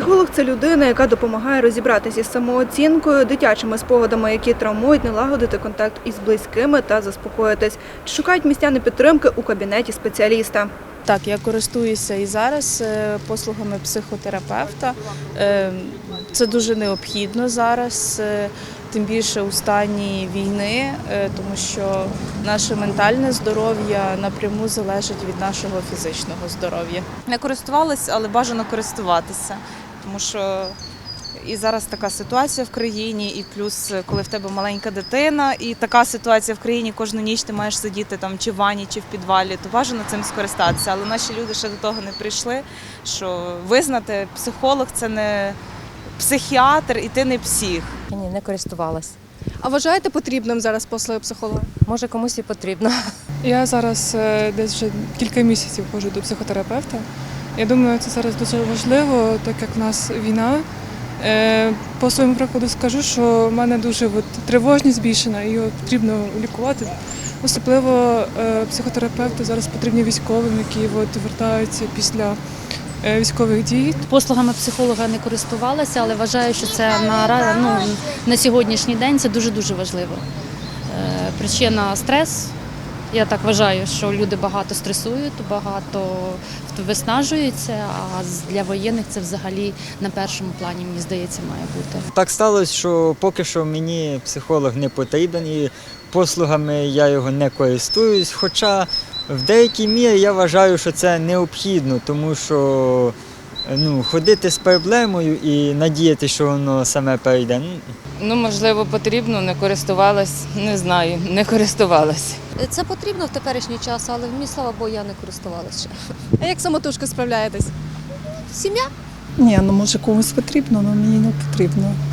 Психолог це людина, яка допомагає розібратися із самооцінкою, дитячими спогадами, які травмують, налагодити контакт із близькими та заспокоїтись. Чи шукають містяни підтримки у кабінеті спеціаліста? Так, я користуюся і зараз е, послугами психотерапевта. Е, Це дуже необхідно зараз, е, тим більше у стані війни, тому що наше ментальне здоров'я напряму залежить від нашого фізичного здоров'я. Не користувалась, але бажано користуватися, тому що і зараз така ситуація в країні, і плюс, коли в тебе маленька дитина, і така ситуація в країні кожну ніч ти маєш сидіти там чи в ванні, чи в підвалі, то бажано цим скористатися. Але наші люди ще до того не прийшли. Що визнати, психолог це не психіатр, і ти не псих. Ні, не користувалась. А вважаєте потрібним зараз послуги психолога? Може комусь і потрібно. Я зараз е, десь вже кілька місяців ходжу до психотерапевта. Я думаю, це зараз дуже важливо, так як в нас війна. Е, По своєму прикладу скажу, що в мене дуже от, тривожність збільшена, і його потрібно лікувати. Особливо е, психотерапевти зараз потрібні військовим, які от, вертаються після е, військових дій. Послугами психолога не користувалася, але вважаю, що це на, ну, на сьогоднішній день це дуже-дуже важливо. Е, Причина стрес. Я так вважаю, що люди багато стресують, багато виснажуються, а для воєнних це взагалі на першому плані, мені здається, має бути. Так сталося, що поки що мені психолог не потрібен і послугами я його не користуюсь. Хоча в деякій мірі я вважаю, що це необхідно, тому що ну, ходити з проблемою і надіятися, що воно саме перейде. ну, Ну, можливо, потрібно, не користувалась, не знаю, не користувалась. Це потрібно в теперішній час, але мені, слава Богу, я не користувалася ще. А як самотужки справляєтесь? Сім'я Ні, ну може комусь потрібно, але мені не потрібно.